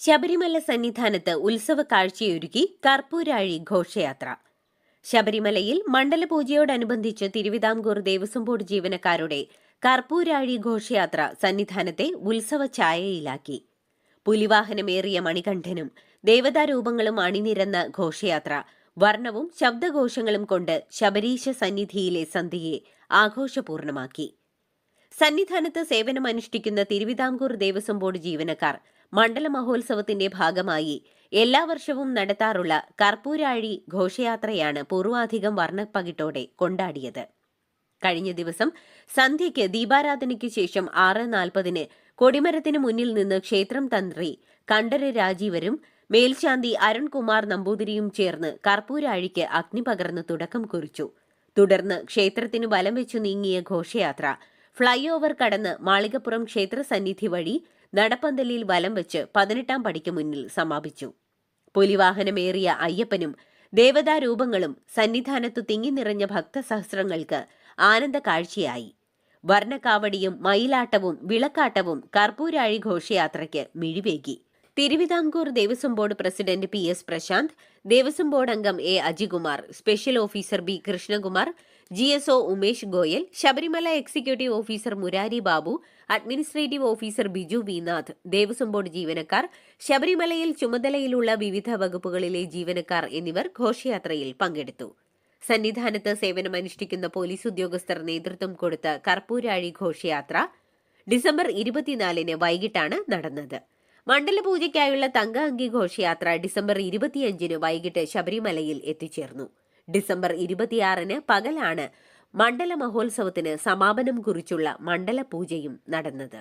ശബരിമല സന്നിധാനത്ത് ഉത്സവ കാഴ്ചയൊരുക്കി കർപ്പൂരാഴി ഘോഷയാത്ര. ശബരിമലയിൽ മണ്ഡലപൂജയോടനുബന്ധിച്ച് തിരുവിതാംകൂർ ദേവസ്വം ബോർഡ് ജീവനക്കാരുടെ കർപ്പൂരാഴി ഘോഷയാത്ര സന്നിധാനത്തെ ഉത്സവ ഛായയിലാക്കി പുലിവാഹനമേറിയ മണികണ്ഠനും ദേവതാരൂപങ്ങളും അണിനിരന്ന ഘോഷയാത്ര വർണവും ശബ്ദഘോഷങ്ങളും കൊണ്ട് ശബരീശ സന്നിധിയിലെ സന്ധ്യയെ ആഘോഷപൂർണമാക്കി. സന്നിധാനത്ത് സേവനമനുഷ്ഠിക്കുന്ന തിരുവിതാംകൂർ ദേവസ്വം ബോർഡ് ജീവനക്കാർ മണ്ഡല മഹോത്സവത്തിന്റെ ഭാഗമായി എല്ലാ വർഷവും നടത്താറുള്ള കർപ്പൂരാഴി ഘോഷയാത്രയാണ് പൂർവാധികം വർണപ്പകിട്ടോടെ കൊണ്ടാടിയത്. കഴിഞ്ഞ ദിവസം സന്ധ്യയ്ക്ക് ദീപാരാധനയ്ക്ക് ശേഷം ആറ് നാൽപ്പതിന് കൊടിമരത്തിന് മുന്നിൽ നിന്ന് ക്ഷേത്രം തന്ത്രി കണ്ഠര രാജീവരും മേൽശാന്തി അരുൺകുമാർ നമ്പൂതിരിയും ചേർന്ന് കർപ്പൂരാഴിക്ക് അഗ്നി പകർന്ന് തുടക്കം കുറിച്ചു. തുടർന്ന് ക്ഷേത്രത്തിന് വലം വെച്ചു നീങ്ങിയ ഘോഷയാത്ര ഫ്ളൈ ഓവർ കടന്ന് മാളികപ്പുറം ക്ഷേത്ര സന്നിധി വഴി നടപ്പന്തലിൽ വലം വെച്ച് പതിനെട്ടാം പടിക്ക് മുന്നിൽ സമാപിച്ചു. പുലിവാഹനമേറിയ അയ്യപ്പനും ദേവതാരൂപങ്ങളും സന്നിധാനത്തു തിങ്ങി നിറഞ്ഞ ഭക്തസഹസ്രങ്ങൾക്ക് ആനന്ദ കാഴ്ചയായി. വർണക്കാവടിയും മയിലാട്ടവും വിളക്കാട്ടവും കർപ്പൂരാഴി ഘോഷയാത്രയ്ക്ക് മിഴിവേകി. Thiruvithamkoor Devaswom board president P S Prashanth Devaswom board അംഗം A Ajikumar special officer B Krishnakumar G S O Umesh Goyal Sabarimala executive officer Murari Babu administrative officer Biju Vinath Devaswom board ജീവനക്കാർ ശബരിമലയിൽ ചുമതലയിലുള്ള വിവിധ വകുപ്പുകളിലെ ജീവനക്കാർ എന്നിവർ ഘോഷയാത്രയിൽ പങ്കെടുത്തു. സന്നിധാനത്ത് സേവനമനുഷ്ഠിക്കുന്ന police ഉദ്യോഗസ്ഥർ നേതൃത്വം കൊടുത്ത കർപ്പൂരാഴി ഘോഷയാത്ര ഡിസംബർ ഇരുപത്തിനാലിന് വൈകിട്ടാണ് നടന്നത്. മണ്ഡലപൂജയ്ക്കായുള്ള തങ്ക അങ്കി ഘോഷയാത്ര ഡിസംബർ ഇരുപത്തിയഞ്ചിന് വൈകിട്ട് ശബരിമലയിൽ എത്തിച്ചേർന്നു. ഡിസംബർ ഇരുപത്തിയാറിന് പകലാണ് മണ്ഡല മഹോത്സവത്തിന് സമാപനം കുറിച്ചുള്ള മണ്ഡല പൂജയും നടന്നത്.